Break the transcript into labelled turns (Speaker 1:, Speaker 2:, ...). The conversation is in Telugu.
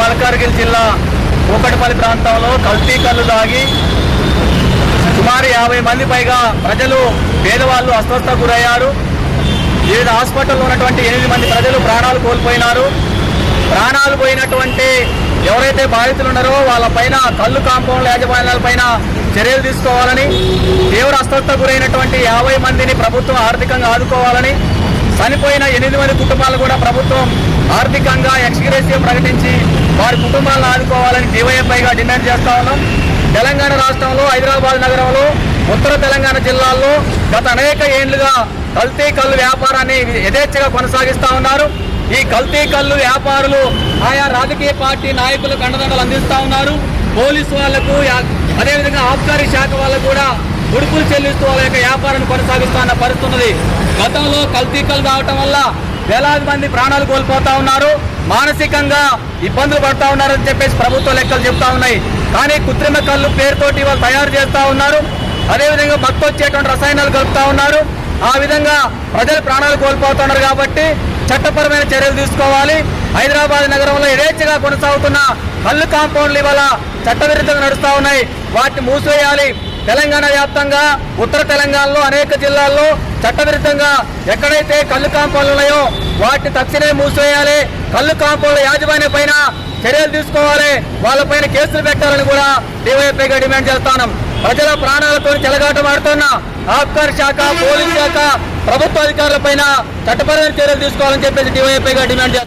Speaker 1: మల్కార్గిల్ జిల్లా కూకట్పల్లి ప్రాంతంలో కల్తీ కళ్ళు దాగి సుమారు యాభై మంది పైగా ప్రజలు పేదవాళ్ళు అస్వస్థ గురయ్యారు. వివిధ హాస్పిటల్లో ఉన్నటువంటి ఎనిమిది మంది ప్రజలు ప్రాణాలు కోల్పోయినారు. ప్రాణాలు పోయినటువంటి ఎవరైతే బాధితులు ఉన్నారో వాళ్ళ పైన కళ్ళు కాంపౌండ్ యాజమాన్యాలపైన చర్యలు తీసుకోవాలని తీవ్ర అస్వస్థ గురైనటువంటి యాభై మందిని ప్రభుత్వం ఆర్థికంగా ఆదుకోవాలని చనిపోయిన ఎనిమిది మంది కుటుంబాలు కూడా ప్రభుత్వం ఆర్థికంగా ఎక్స్గ్రేసియో ప్రకటించి వారి కుటుంబాలను ఆదుకోవాలని డివైఎఫ్ఐగా డిమాండ్ చేస్తా ఉన్నాం. తెలంగాణ రాష్ట్రంలో హైదరాబాద్ నగరంలో ఉత్తర తెలంగాణ జిల్లాల్లో గత అనేక ఏండ్లుగా కల్తీ కళ్ళు వ్యాపారాన్ని యథేచ్ఛగా కొనసాగిస్తూ ఉన్నారు. ఈ కల్తీ కళ్ళు వ్యాపారులు ఆయా రాజకీయ పార్టీ నాయకులకు అండదండలు అందిస్తూ ఉన్నారు. పోలీసు వాళ్ళకు అదేవిధంగా ఆబ్కారీ శాఖ వాళ్ళకు కూడా ఉడుపులు చెల్లిస్తూ వాళ్ళ యొక్క వ్యాపారాన్ని కొనసాగిస్తున్న పరిస్థితి గతంలో కల్తీ కళ్ళు రావటం వల్ల వేలాది మంది ప్రాణాలు కోల్పోతా ఉన్నారు. మానసికంగా ఇబ్బందులు పడతా ఉన్నారని చెప్పేసి ప్రభుత్వ లెక్కలు చెప్తా ఉన్నాయి. కానీ కృత్రిమ కళ్ళు పేరుతోటి వాళ్ళు తయారు చేస్తా ఉన్నారు. అదేవిధంగా మత్తు వచ్చేటువంటి రసాయనాలు కలుపుతా ఉన్నారు. ఆ విధంగా ప్రజలు ప్రాణాలు కోల్పోతున్నారు కాబట్టి చట్టపరమైన చర్యలు తీసుకోవాలి. హైదరాబాద్ నగరంలో యథేచ్ఛగా కొనసాగుతున్న కళ్ళు కాంపౌండ్లు ఇవాళ చట్టవిరుద్ధంగా నడుస్తూ ఉన్నాయి. వాటిని మూసివేయాలి. తెలంగాణ వ్యాప్తంగా ఉత్తర తెలంగాణలో అనేక జిల్లాల్లో చట్టవిరుద్ధంగా ఎక్కడైతే కళ్ళు కాంపౌండ్లు ఉన్నాయో వాటిని తక్షణమే మూసివేయాలి. కళ్ళు కాంపౌండ్ల యాజమాన్యం పైన చర్యలు తీసుకోవాలి. వాళ్ళపైన కేసులు పెట్టాలని కూడా డివైఎఫ్ఐగా డిమాండ్ చేస్తాను ప్రజల ప్రాణాలతో చెలగాటమాడుతున్న ఆబ్కార్ శాఖ పోలీస్ శాఖ ప్రభుత్వ అధికారులపైన చట్టపరమైన చర్యలు తీసుకోవాలని చెప్పేసి డివైఎఫ్ఐగా డిమాండ్ చేస్తాను